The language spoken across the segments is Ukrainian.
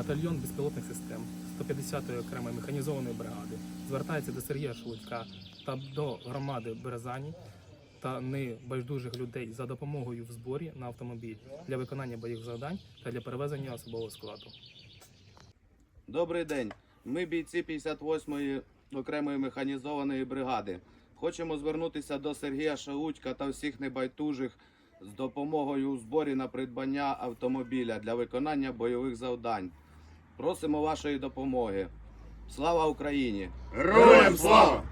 батальйон безпілотних систем 150-ї окремої механізованої бригади звертається до Сергія Шелудька та до громади Березані та небайдужих людей за допомогою в зборі на автомобіль для виконання бойових завдань та для перевезення особового складу. Добрий день. Ми бійці 58-ї окремої механізованої бригади. Хочемо звернутися до Сергія Шаутька та всіх небайдужих з допомогою у зборі на придбання автомобіля для виконання бойових завдань. Просимо вашої допомоги. Слава Україні! Героям слава!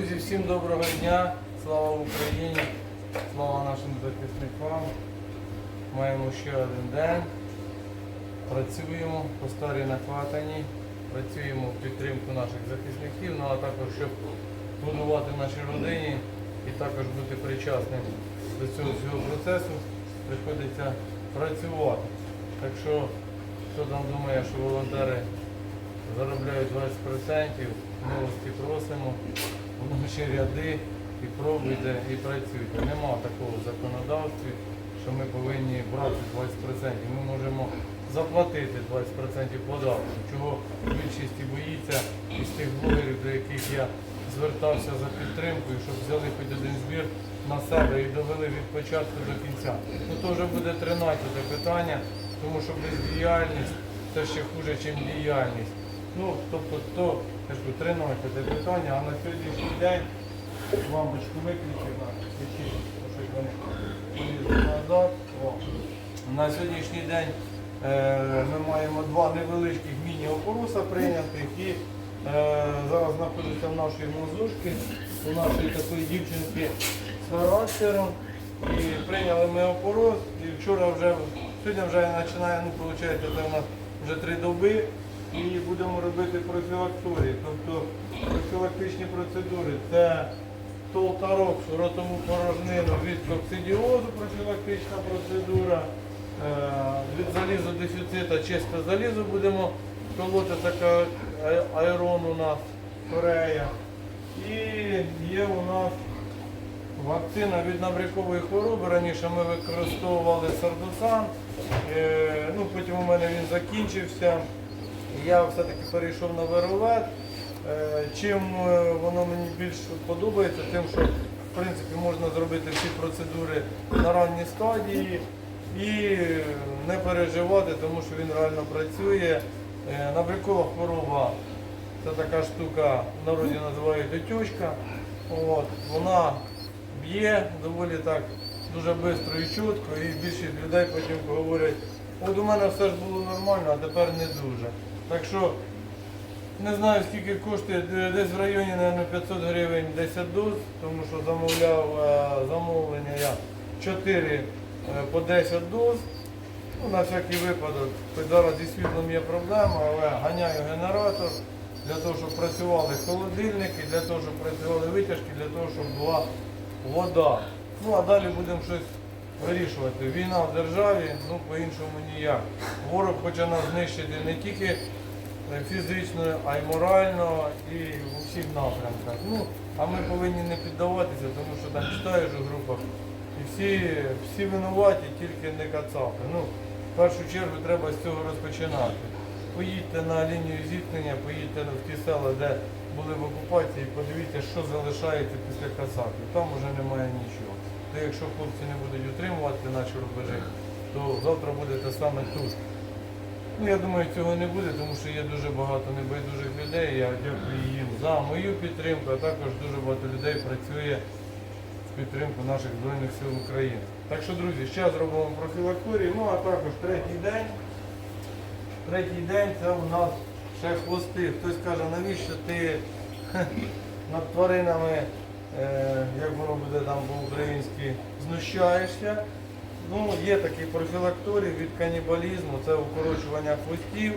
Друзі, всім доброго дня. Слава Україні! Слава нашим захисникам. Маємо ще один день. Працюємо по старій накатані. Працюємо в підтримку наших захисників, ну а також щоб будувати нашій родині і також бути причасним до цього всього процесу, приходиться працювати. Так що, хто там думає, що волонтери заробляють 20%, милості просимо наші ряди і пробуйте і працюйте. Нема такого в законодавстві, що ми повинні брати 20%. Ми можемо заплатити 20% податку, чого більшість і боїться із тих блогерів, до яких я звертався за підтримкою, щоб взяли хоч один збір на себе і довели від початку до кінця. Ну то вже буде 13 питання, тому що бездіяльність це ще хуже, ніж діяльність. Ну, тобто, то, кажу, 13 питання, а на сьогоднішній день лампочку виключив, на свічі, щось вони полізли назад. О. На сьогоднішній день е, ми маємо два невеличких міні-опоруса прийнятих і е, зараз знаходиться в нашій мозушці, у нашої такої дівчинки з характером. І прийняли ми опорос, і вчора вже, сьогодні вже починає, ну, виходить, це у нас вже три доби, і будемо робити профілакторії. Тобто профілактичні процедури це толтарок, ротову порожнину від коксидіозу, профілактична процедура, е, від залізодефіцита чисте залізо будемо колоти така а- аерон у нас, Корея. І є у нас Вакцина від набрякової хвороби. Раніше ми використовували сардусан, е, ну, потім у мене він закінчився. Я все-таки перейшов на веролет. Е, Чим е, воно мені більш подобається, тим, що в принципі можна зробити всі процедури на ранній стадії і не переживати, тому що він реально працює. Е, Набрякова хвороба це така штука, в народі називають отючка. От, вона б'є доволі так дуже швидко і чітко, і більшість людей потім говорять, от у мене все ж було нормально, а тепер не дуже. Так що не знаю скільки коштує, десь в районі наверное, 500 гривень 10 доз, тому що замовляв е, замовлення я 4 е, по 10 доз. Ну, на всякий випадок, зараз зі світлом є проблема, але ганяю генератор для того, щоб працювали холодильники, для того, щоб працювали витяжки, для того, щоб була вода. Ну а далі будемо щось вирішувати. Війна в державі, ну по-іншому ніяк. Ворог хоче нас знищити не тільки е, фізично, а й морально і у всіх напрямках. Ну, а ми повинні не піддаватися, тому що там читаєш у групах. І всі, всі винуваті, тільки не кацапи. Ну, в першу чергу треба з цього розпочинати. поїдьте на лінію зіткнення, поїдьте в ті села, де були в окупації, подивіться, що залишається після касаки. Там вже немає нічого. То якщо хлопці не будуть утримувати наші рубежі, то завтра буде те саме тут. Ну, я думаю, цього не буде, тому що є дуже багато небайдужих людей. Я дякую їм за мою підтримку, а також дуже багато людей працює в підтримку наших Збройних сил України. Так що, друзі, ще зробимо профілакторію. Ну а також третій день. Третій день це у нас ще хвости. Хтось каже, навіщо ти над тваринами, е, як воно буде там по-українськи, знущаєшся. Ну, є такий профілакторій від канібалізму, це укорочування хвостів.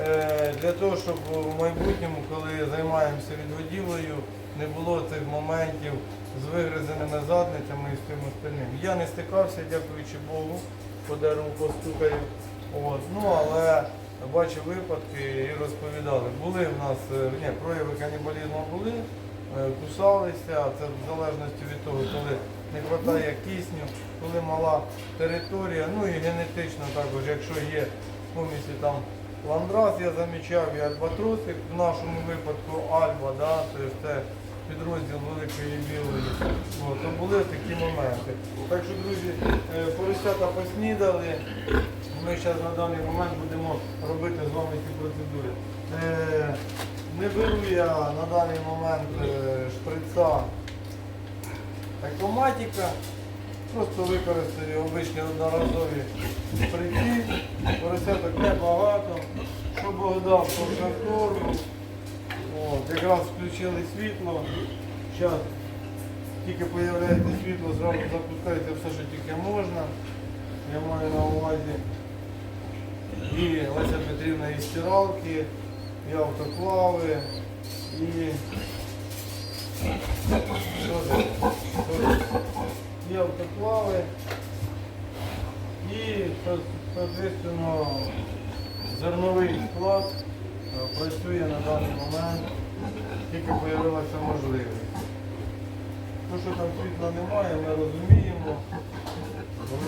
Е, Для того, щоб в майбутньому, коли займаємося відгодівлею, не було цих моментів з вигризаними задницями і з тим остальним. Я не стикався, дякуючи Богу, по дереву постукаю. От. Ну, але бачив випадки і розповідали. Були в нас е, ні, прояви канібалізму були, е, кусалися, це в залежності від того, коли не вистачає кисню, коли мала територія, ну і генетично також, якщо є помісі там ландрас, я замічав, і альбатросик, в нашому випадку альба, да, тобто це підрозділ великої білої, От, то були такі моменти. Так що, друзі, е, поросята поснідали. Ми зараз на даний момент будемо робити з вами ці процедури. Е, Не беру я на даний момент е, шприца Екоматіка. Просто використаю обичні одноразові шприці. Поросяток небагато. Що Бог дав по контролю. От, якраз включили світло. Зараз тільки з'являється світло, зразу запускається все, що тільки можна. Я маю на увазі і Леся Петрівна і стиралки, і автоклави, і що це? І соответственно зерновий склад е, працює на даний момент, тільки з'явилася можливість. То, що там світла немає, ми розуміємо,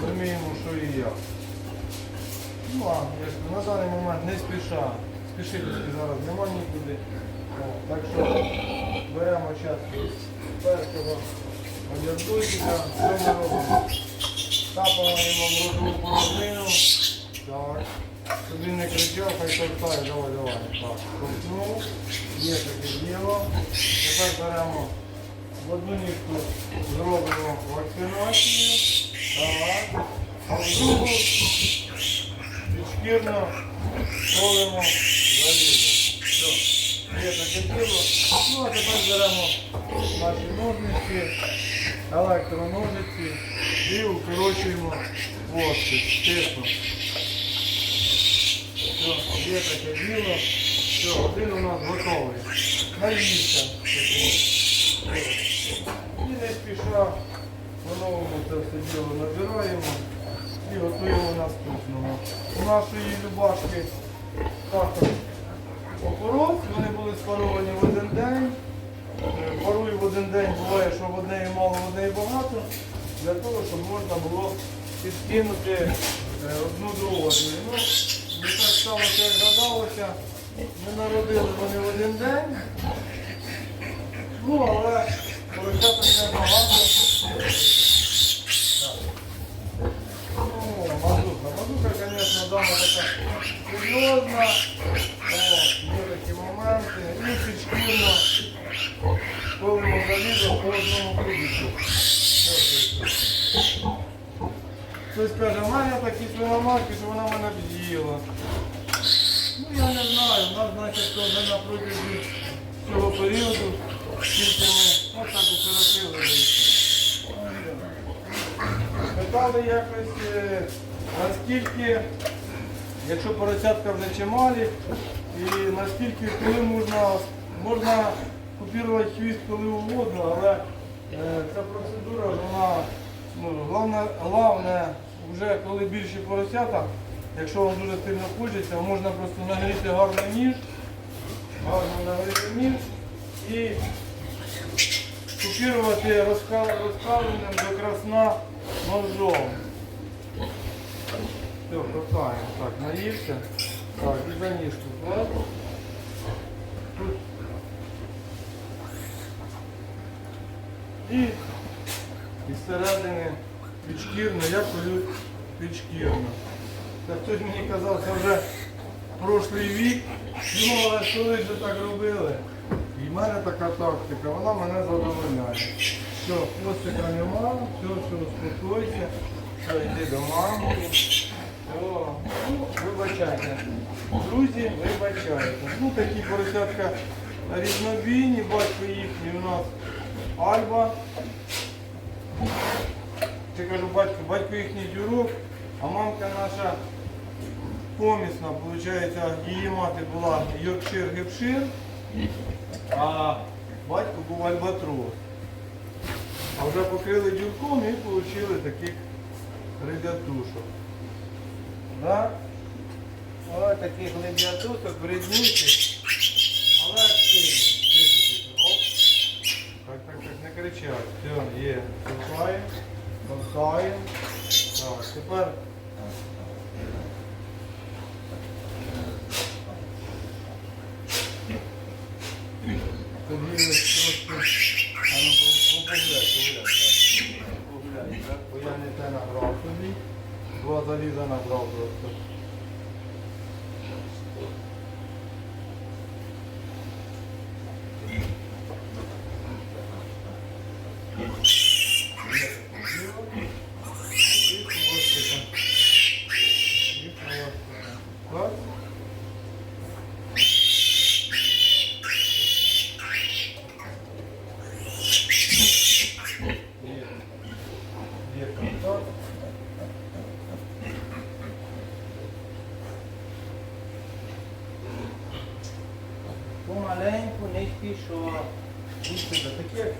розуміємо, що і як. Ну, а на даний момент не спіша. Спішити зараз нема нікуди. Так що беремо час першого одягдутика. Що ми? Тапаємо в ротову порожнину. Так. Щоб не кричав, хай торкає. Давай, давай. Так. Ковтнув. Є таке діло. Тепер беремо в одну ніжку зробимо вакцинацію. Так. А в другу підшкірно колемо залізо. Діло. Ну а тепер беремо наші ножниці, електроножиці і укорочуємо хвостик. Чесно. Все, є таке діло. Все, один у нас готовий. Наївся. І не спіша по-новому це все діло набираємо і готуємо наступного. У нашої любашки також опорос, вони були спаровані в один день. Е, в один день, буває, що в однеї мало, в однеї багато, для того, щоб можна було підкинути е, одну до одної. Ну, не так сталося, як гадалося. Ми народили вони в один день. Ну, але поросяток небагато. Ну, мазука. Мазука, звісно, дама така серйозна. О, є такі моменти. Підшкірно колимо залізо по одному. Хтось каже, в мене такі свиноматки, що вона мене б'їла. Ну я не знаю, у нас значить вже на протязі цього періоду, скільки ми отак укоротили вийшли. Питали якось, е, наскільки, якщо поросятка вже чималі, і наскільки коли можна, можна купувати хвіст коли угодно, але е, ця процедура, вона, ну, головне, головне, вже коли більші поросята, якщо вам дуже сильно хочеться, можна просто нагріти гарний ніж, гарно нагріти ніж і купірувати розка- розкаленим до красна ножом. Все, хватаємо. Так, наївся. Так, і за ніжку клад. Тут. І із середини підшкірно, я колю підшкірно. Та хтось мені казав, це вже прошлий вік, ну але ви вже так робили? І в мене така тактика, вона мене задовольняє. Все, хвостика нема, все, все, успокойся, все, йди до мами. Ну, вибачайте. Друзі, вибачайте. Ну такі поросятка різнобійні, батько їхній у нас Альба. Чи кажу батько, батько їхній дюрок, а мамка наша помісна, виходить, її мати була Йоркшир Гепшир, а батько був Альбатрос. А вже покрили дюрком і отримали таких ребятушок. Да? Ось таких ребятушок, вреднючих, але активних. Тихо, тихо. Оп. Так, так, так, не кричать. Все, є. Толкаємо, толкаємо. Так, тепер Подивились трошки. А ну по- по- погуляй, погуляй. Погуляй, так? Бо я не те набрав собі. Два заліза набрав просто. І хвостиком. І хвостиком. Так? Є. Є контакт. Помаленьку не спішо. Дивіться, Такі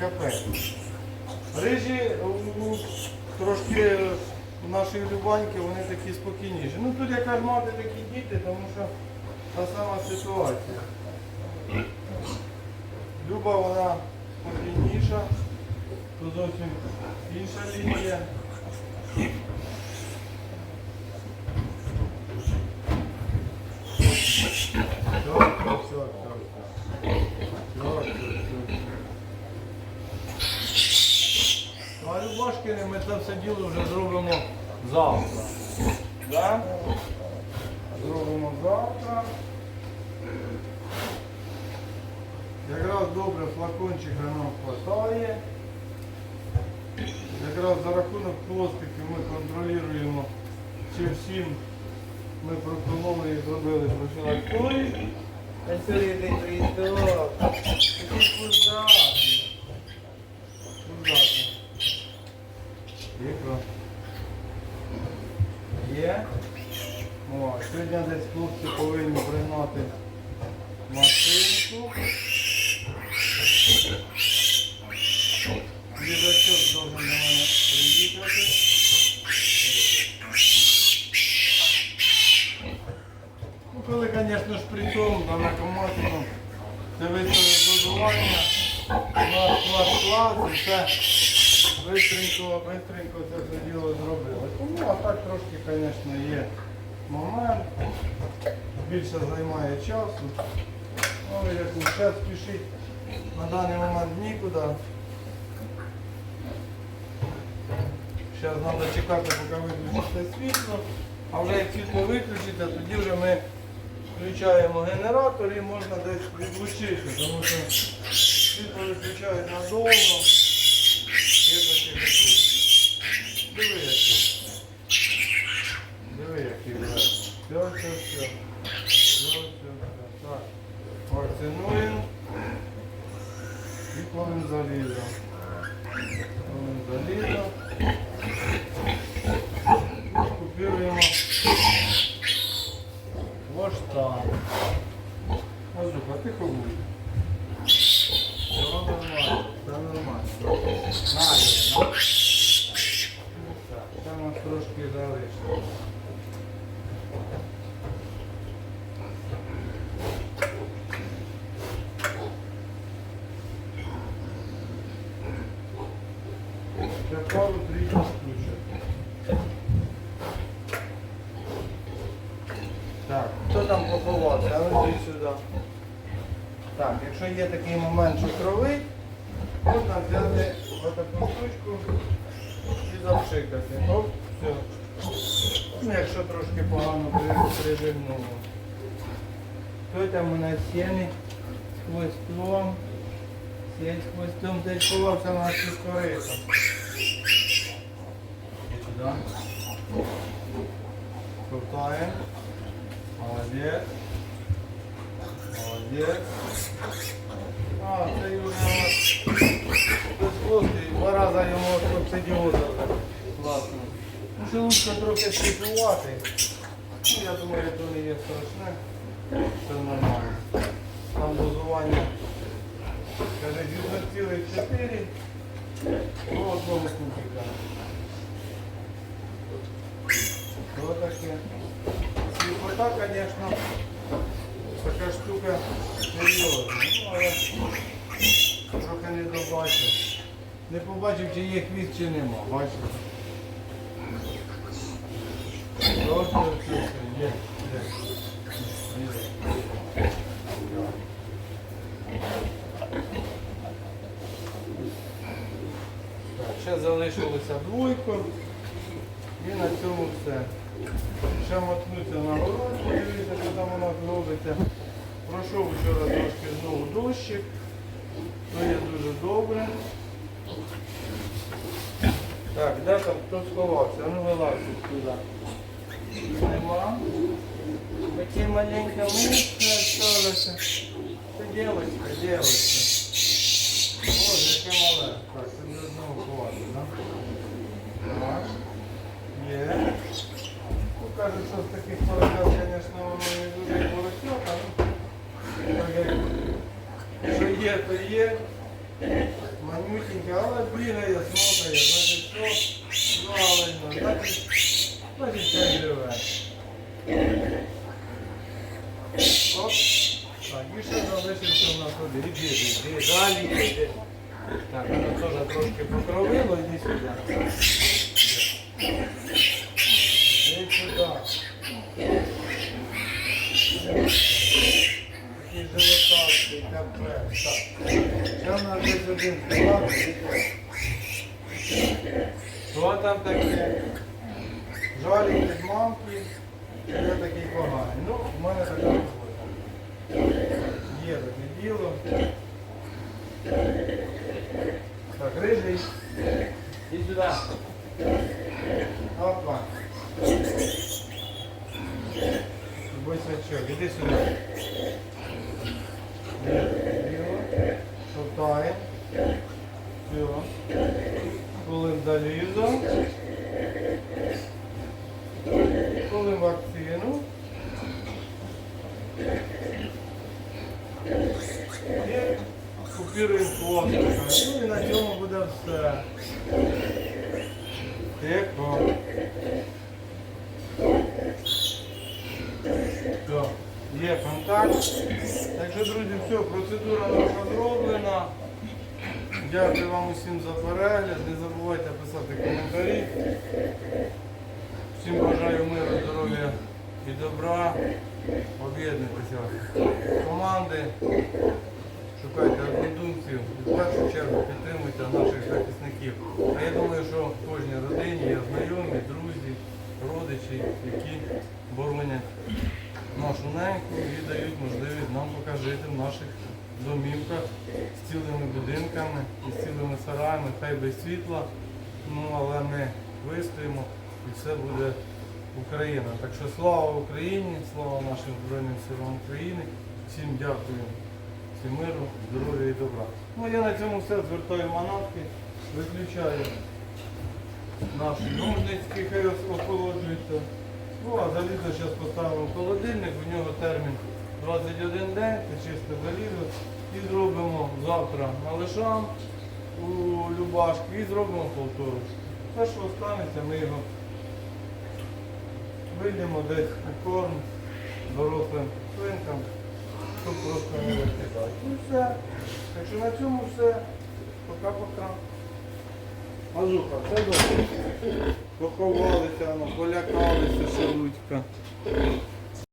капець. Рижі у- у- трошки у нашої Любаньки вони такі спокійніші. Ну тут яка мати такі діти, тому що та сама ситуація. Люба вона спокійніша, тут зовсім інша лінія. Все, все, все, все, все. Все, все, все. Ну, а Любашкини ми це все діло вже зробимо завтра. Да? Зробимо завтра. Якраз добре флакончика нам хватає. Якраз за рахунок хвостиків ми контролюємо, чи всім ми прокололи і зробили профілактою. А сьогодні прийдок. Такі кузати. Кузати. Тихо. Є. О, сьогодні десь хлопці повинні приймати машинку. Їжачок должен до мене приїхати. Ну, коли, звісно, шприцом та накоматиком це виставить дозування, наш клас клас і все бистренько, бистренько це все діло зробили. Тому а так трошки, звісно, є момент. Більше займає часу. Ну, як ще спішить на даний момент нікуди. Зараз треба чекати, поки виключиться світло. А вже як світло виключиться, тоді вже ми включаємо генератор і можна десь відлучити, тому що світло виключають надовго. Тихо, visualizam. Não visualizam. Так. заховався, а ну йди сюди. Так, якщо є такий момент, що кровить, можна взяти отаку штучку і запшикати. Оп, все. Ну, якщо трошки погано при- прижимнуло. Хто там у нас сіни з хвостом? Сень з хвостом десь ховався на цю корису. Сюди. Крутаем. Молодец. Молодец. А, це безхвостий. Два рази йому субсидіоза. Класно. Ну, шелудько трохи сліпувати. Ну, я думаю, то не є страшне. Це нормально. Там дозування. Каже, 4 до одного кубика. Що таке? Сліпота, звісно, така штука серйозна. Ну, але трохи не добачив. Не побачив, чи є хвіст, чи нема. Бачите? Ще залишилося двойко. І на цьому все. Ще мотнуться на город, подивіться, що там у нас. Пройшов вчора трошки знову дощик. То є дуже добре. Так, де там хто сховався? Ну вилазить туди. Нема. Таке маленьке мишка осталося. Це дівчинка, дівчинка. Боже, яке мале. Так, це не одного ховати, так? Так. Є. Ну, кажуть, що з таких поросят, звісно, воно не дуже поросята. Ну, так як що є, то є. Манютеньке, але бігає, смотає, значить що правильно, значить хай живе. Оп. Так, і ще залишився у нас один. Іди, іди, далі. Так, воно теж трошки покровило, іди сюди. Іди сюди. Такий животарський, капець. Так. Ще в нас десь один склад. Що там таке? Жалік від мамки. Я такий поганий. Ну, в мене така робота. Є таке діло. Так, рижий. Іди сюди. Опа. Бойсачок, іди сюди. Діло. Шутаємо. Все. Колим залізо. Колим вакцину. І купіруємо хвостика. Ну і на цьому буде все. Тихо. Є контакт. Так що, друзі, все, процедура наша зроблена. Дякую вам усім за перегляд. Не забувайте писати коментарі. Всім бажаю миру, здоров'я і добра. Об'єднуйтеся команди, шукайте однодумців і в першу чергу підтримуйте наших захисників. А я думаю, що в кожній родині є знайомі, друзі, родичі, які боронять нашу неньку і дають можливість нам поки жити в наших домівках з цілими будинками і з цілими сараями, хай без світла. Ну, але ми вистоїмо і все буде Україна. Так що слава Україні, слава нашим Збройним силам України. Всім дякую, всім миру, здоров'я і добра. Ну я на цьому все звертаю манатки, виключаю наш ножницький, хай охолоджується. Ну а залізо зараз поставимо холодильник, у нього термін 21 день, це чисте залізо. І зробимо завтра малишам у Любашки і зробимо повтору. Те, що останеться, ми його вийдемо десь у корм дорослим свинкам, щоб просто не викидати. І все. Так що на цьому все. Пока-пока. Мазуха, все добре. Поховалися, ну, полякалися, шелудьки.